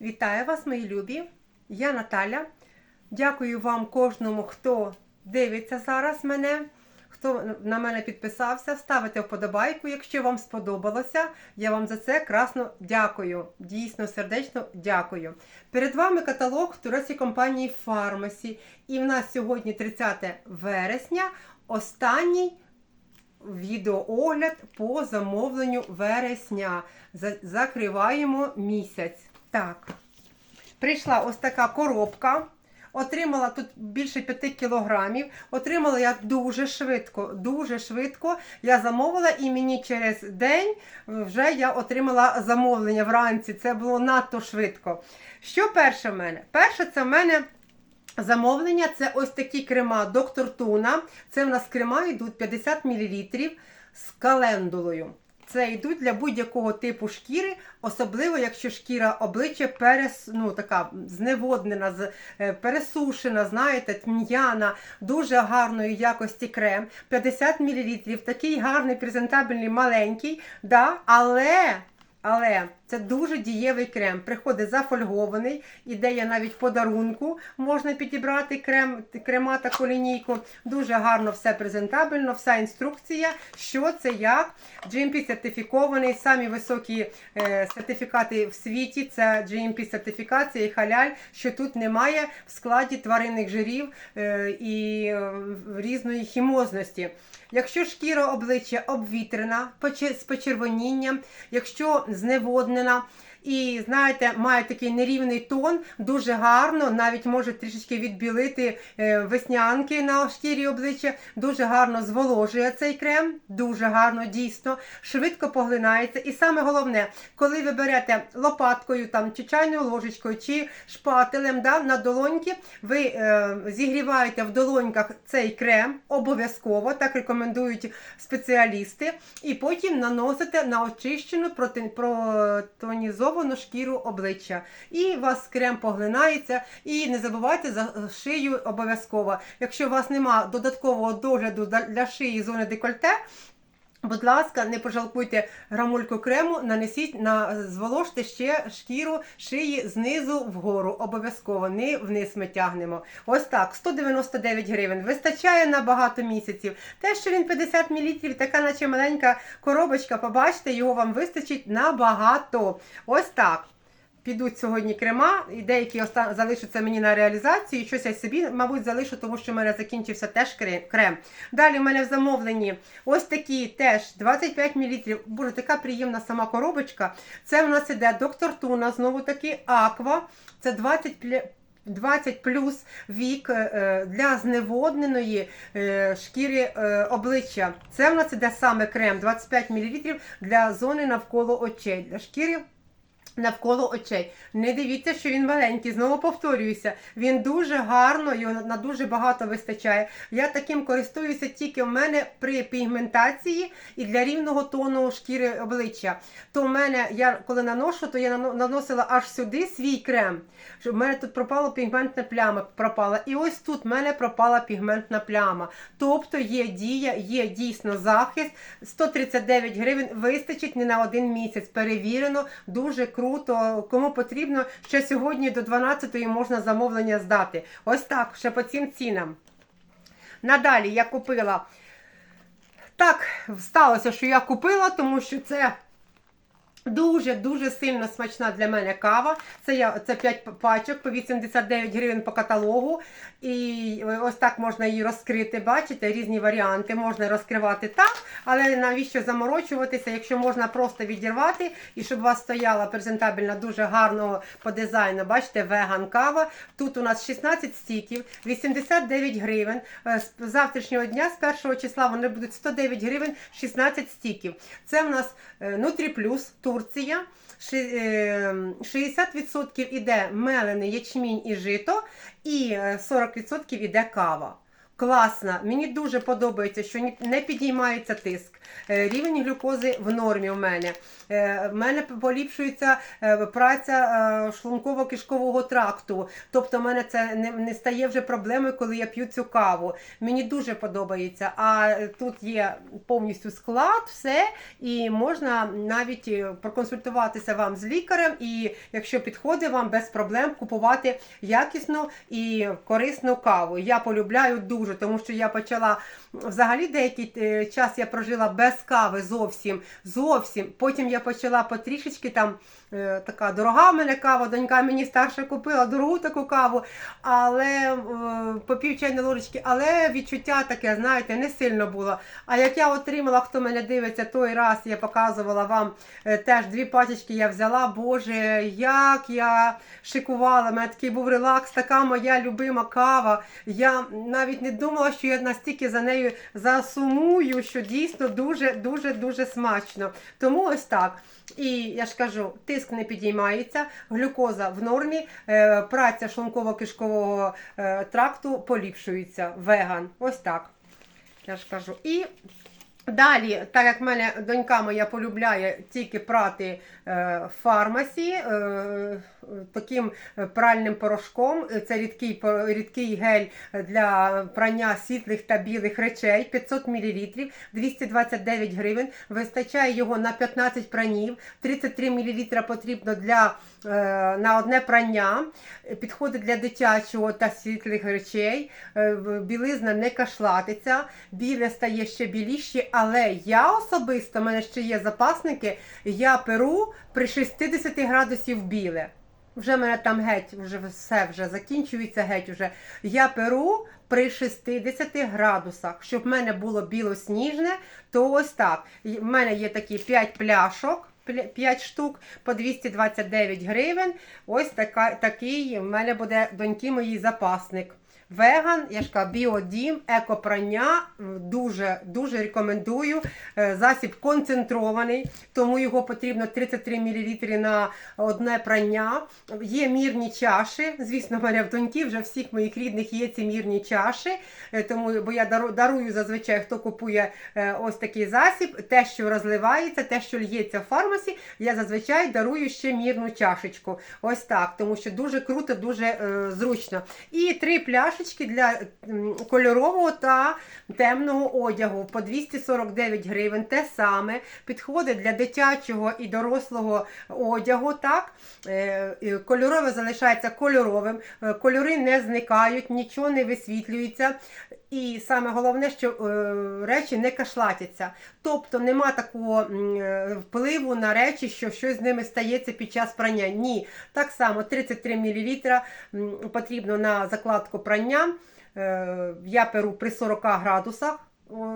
Вітаю вас, мої любі! Я Наталя. Дякую вам кожному, хто дивиться зараз мене, хто на мене підписався. Ставите вподобайку, якщо вам сподобалося. Я вам за це красно дякую. Дійсно, сердечно дякую. Перед вами каталог турецької компанії Фармасі. І в нас сьогодні 30 вересня. Останній відеоогляд по замовленню вересня. Закриваємо місяць. Так. Прийшла ось така коробка. Отримала тут більше 5 кілограмів. Отримала я дуже швидко. Дуже швидко. Я замовила і мені через день вже я отримала замовлення вранці. Це було надто швидко. Що перше в мене? Перше, це в мене замовлення. Це ось такі крема доктор Туна. Це в нас крема йдуть 50 мл з календулою. Це йдуть для будь-якого типу шкіри, особливо якщо шкіра обличчя перес, ну, така зневоднена, е, пересушена, знаєте, тм'яна, дуже гарної якості крем. 50 мл, такий гарний, презентабельний, маленький, да, але. Але це дуже дієвий крем. Приходить зафольгований, ідея навіть подарунку можна підібрати крем, крема таку лінійку. Дуже гарно все презентабельно, вся інструкція, що це як. GMP сертифікований, самі високі е, сертифікати в світі. Це GMP сертифікація і халяль, що тут немає в складі тваринних жирів е, і е, різної хімозності. Якщо шкіра обличчя обвітрена з почервонінням, якщо зневоднена і знаєте, має такий нерівний тон, дуже гарно, навіть може трішечки відбілити е, веснянки на шкірі обличчя, дуже гарно зволожує цей крем, дуже гарно, дійсно, швидко поглинається. І саме головне, коли ви берете лопаткою там, чи чайною ложечкою, чи шпателем да, на долоньки, ви е, зігріваєте в долоньках цей крем, обов'язково, так рекомендують спеціалісти, і потім наносите на очищену проти- протонізовану шкіру обличчя. І у вас крем поглинається. І не забувайте за шию обов'язково. Якщо у вас немає додаткового догляду для шиї зони декольте, Будь ласка, не пожалкуйте грамульку крему, нанесіть на зволожте ще шкіру шиї знизу вгору. Обов'язково не вниз ми тягнемо. Ось так, 199 гривень. Вистачає на багато місяців. Те, що він 50 мл, така наче маленька коробочка, побачите, його вам вистачить на багато. Ось так. Підуть сьогодні крема, і деякі залишаться мені на реалізацію. І щось я собі, мабуть, залишу, тому що в мене закінчився теж крем. Далі в мене в замовленні ось такі теж 25 мл. Боже, така приємна сама коробочка. Це в нас іде доктор Туна, знову таки Аква. Це 20 20 плюс вік е, для зневодненої е, шкіри е, обличчя. Це в нас іде саме крем 25 мл для зони навколо очей, для шкіри навколо очей. Не дивіться, що він маленький. Знову повторююся, він дуже гарно, його на дуже багато вистачає. Я таким користуюся тільки в мене при пігментації і для рівного тону шкіри обличчя. То в мене, я коли наношу, то я наносила аж сюди свій крем. Щоб в мене тут пропала пігментна пляма. Пропала. І ось тут в мене пропала пігментна пляма. Тобто є дія, є дійсно захист. 139 гривень вистачить не на один місяць. Перевірено, дуже круто. Кому потрібно, ще сьогодні до 12-ї можна замовлення здати. Ось так, ще по цим цінам. Надалі я купила. Так, сталося, що я купила, тому що це. Дуже-дуже сильно смачна для мене кава. Це я це 5 пачок по 89 гривень по каталогу. І ось так можна її розкрити. Бачите, різні варіанти можна розкривати так, але навіщо заморочуватися, якщо можна просто відірвати і щоб у вас стояла презентабельна, дуже гарного по дизайну. Бачите, веган кава. Тут у нас 16 стіків, 89 гривень. Е, З завтрашнього дня, з першого числа, вони будуть 109 гривень, 16 стіків. Це в нас Нутрі Плюс, Турція. Е, 60% іде мелений ячмінь і жито, і е, 40% іде кава. Класна. Мені дуже подобається, що не підіймається тиск. Е, Рівень глюкози в нормі в мене. Е, В мене поліпшується е, праця е, шлунково-кишкового тракту. Тобто, в мене це не, не стає вже проблемою, коли я п'ю цю каву. Мені дуже подобається. А е, тут є повністю склад, все, і можна навіть е, проконсультуватися вам з лікарем, і якщо підходить вам без проблем купувати якісну і корисну каву. Я полюбляю дуже, тому що я почала взагалі деякий е, час я прожила без кави зовсім. Зовсім. Потім я почала потрішечки там. Е, Така дорога в мене кава, донька мені старша купила дорогу таку каву, але е, по пів чайної ложечки, але відчуття таке, знаєте, не сильно було. А як я отримала, хто мене дивиться, той раз я показувала вам е, теж дві пачечки я взяла. Боже, як я шикувала, мене такий був релакс, така моя любима кава. Я навіть не думала, що я настільки за нею засумую, що дійсно дуже, дуже, дуже смачно. Тому ось так. І я ж кажу, тиск не підіймається, глюкоза в нормі, е, праця шлунково-кишкового е, тракту поліпшується. Веган. Ось так. Я ж кажу. І Далі, так як в мене донька моя полюбляє тільки прати фармасі е, е, таким е, пральним порошком, е, це рідкий, рідкий гель для прання світлих та білих речей, 500 мл, 229 гривень. Вистачає його на 15 пранів, 33 мл потрібно для, е, на одне прання, підходить для дитячого та світлих речей, е, білизна не кашлатиться, біле стає ще біліше, але я особисто, в мене ще є запасники, я перу при 60 градусів біле. Вже мене там геть, вже все вже закінчується геть. Уже. Я перу при 60 градусах, щоб в мене було білосніжне, то ось так. В мене є такі 5 пляшок. 5 штук по 229 гривень. Ось така, такий в мене буде доньки моїй запасник. Веган, я ж кажу, біодім, екопрання. Дуже дуже рекомендую. Е, Засіб концентрований, тому його потрібно 33 мл на одне прання. Є мірні чаші. Звісно, в мене в доньки вже всіх моїх рідних є ці мірні чаші. Е, Тому бо я дарую зазвичай, хто купує е, ось такий засіб, те, що розливається, те, що лється в фармасі, я зазвичай дарую ще мірну чашечку. Ось так, тому що дуже круто, дуже е, зручно. І три пляшечки для кольорового та темного одягу по 249 гривень. Те саме підходить для дитячого і дорослого одягу. Так? Е, Кольорове залишається кольоровим, е, кольори не зникають, нічого не висвітлюється. І саме головне, що е, речі не кашлатяться. Тобто нема такого е, впливу на речі, що щось з ними стається під час прання. Ні. Так само 33 мл потрібно на закладку прання. Е, Я перу при 40 градусах.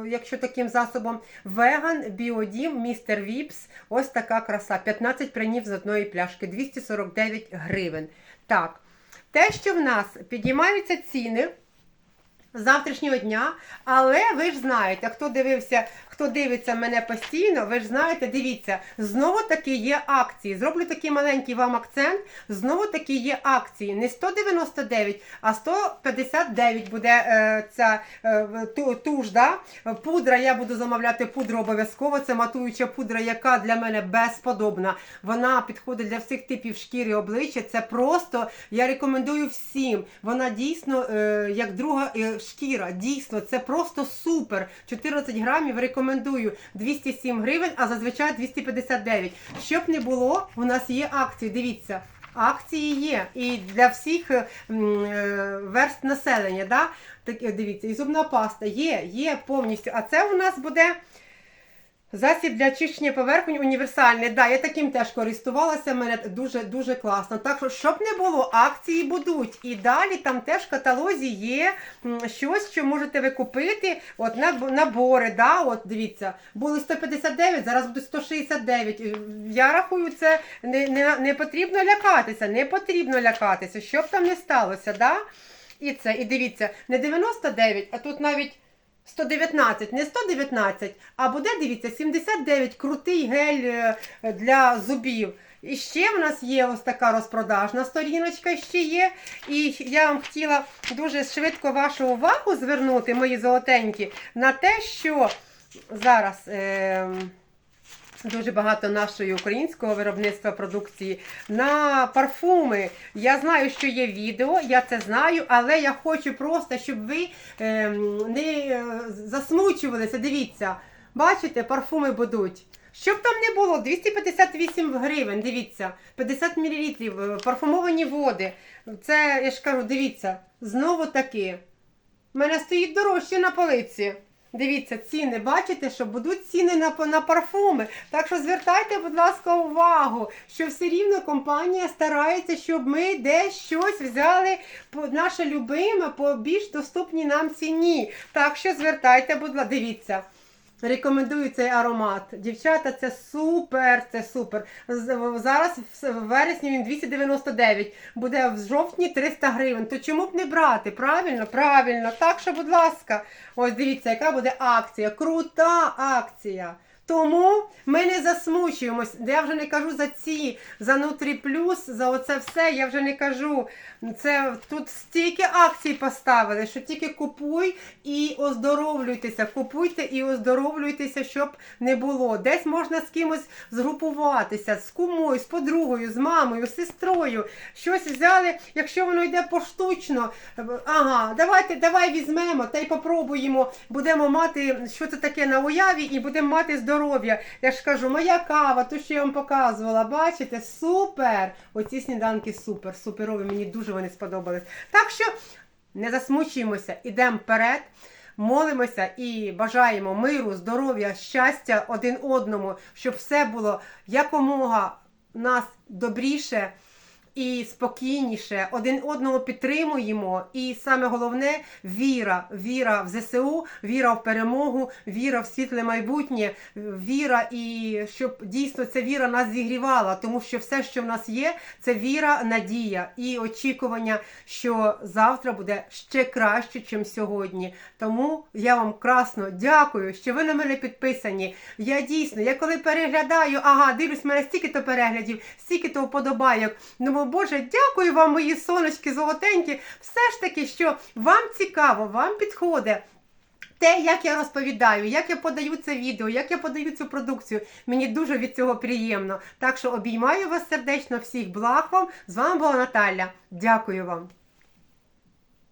Якщо таким засобом, веган, біодім, містер Віпс, ось така краса. 15 пранів з одної пляшки, 249 гривень. Так, те, що в нас підіймаються ціни завтрашнього дня, але ви ж знаєте, хто дивився, хто дивиться мене постійно, ви ж знаєте, дивіться, знову таки є акції. Зроблю такий маленький вам акцент. Знову таки є акції. Не 199, а 159 буде е, ця е, ту- туш. Да? Пудра, я буду замовляти пудру обов'язково. Це матуюча пудра, яка для мене безподобна. Вона підходить для всіх типів шкіри обличчя. Це просто я рекомендую всім. Вона дійсно е, як друга е, шкіра. Дійсно, це просто супер. 14 грамів рекомендую 207 гривень, а зазвичай 259. Щоб не було, у нас є акції. Дивіться. Акції є і для всіх е, е, верст населення. Да? Так, е, дивіться, і зубна паста є, є повністю. А це у нас буде засіб для очищення поверхонь універсальний. Да, я таким теж користувалася, мене дуже дуже класно. Так що, щоб не було, акції будуть. І далі там теж в каталозі є щось, що можете ви купити. От набори, да, от дивіться, були 159, зараз будуть 169. Е, Я рахую, це не, не, не потрібно лякатися, не потрібно лякатися, щоб там не сталося. Да? І це, і дивіться, не 99, а тут навіть 119, не 119, а буде, дивіться, 79 крутий гель е, для зубів. І ще в нас є ось така розпродажна сторіночка ще є. І я вам хотіла дуже швидко вашу увагу звернути, мої золотенькі, на те, що зараз. Е- Дуже багато нашої українського виробництва продукції на парфуми. Я знаю, що є відео, я це знаю, але я хочу просто, щоб ви е, не е, засмучувалися. Дивіться, бачите, парфуми будуть. Щоб там не було, 258 гривень, дивіться, 50 мл, парфумовані води. Це, я ж кажу, дивіться, знову таки. У мене стоїть дорожче на полиці. Дивіться, ціни, бачите, що будуть ціни на, на парфуми. Так що звертайте, будь ласка, увагу, що все рівно компанія старається, щоб ми десь щось взяли по наше любиме по більш доступній нам ціні. Так що звертайте, будь ласка, дивіться. Рекомендую цей аромат. Дівчата, це супер, це супер. Зараз в вересні він 299, буде в жовтні 300 гривень. То чому б не брати? Правильно? Правильно. Так що, будь ласка, ось дивіться, яка буде акція. Крута акція. Тому ми не засмучуємось. Я вже не кажу за ці, за Нутрі Плюс, за оце все. Я вже не кажу. Це тут стільки акцій поставили, що тільки купуй і оздоровлюйтеся. Купуйте і оздоровлюйтеся, щоб не було. Десь можна з кимось згрупуватися, з кумою, з подругою, з мамою, з сестрою. Щось взяли, якщо воно йде поштучно. Ага, давайте, давай візьмемо та й попробуємо. Будемо мати, що це таке на уяві, і будемо мати здоров'я. Я ж кажу, моя кава, то, що я вам показувала, бачите, супер! Оці сніданки супер, суперові, мені дуже вони сподобались. Так що не засмучуємося, ідемо вперед. Молимося і бажаємо миру, здоров'я, щастя один одному, щоб все було якомога нас добріше і спокійніше. Один одного підтримуємо. І саме головне віра. Віра в ЗСУ, віра в перемогу, віра в світле майбутнє, віра і щоб дійсно ця віра нас зігрівала, тому що все, що в нас є, це віра, надія і очікування, що завтра буде ще краще, ніж сьогодні. Тому я вам красно дякую, що ви на мене підписані. Я дійсно, я коли переглядаю, ага, дивлюсь, в мене стільки-то переглядів, стільки-то вподобайок. Думаю, Боже, дякую вам, мої сонечки золотенькі. Все ж таки, що вам цікаво, вам підходить. Те, як я розповідаю, як я подаю це відео, як я подаю цю продукцію, мені дуже від цього приємно. Так що обіймаю вас сердечно, всіх благ вам. З вами була Наталя. Дякую вам.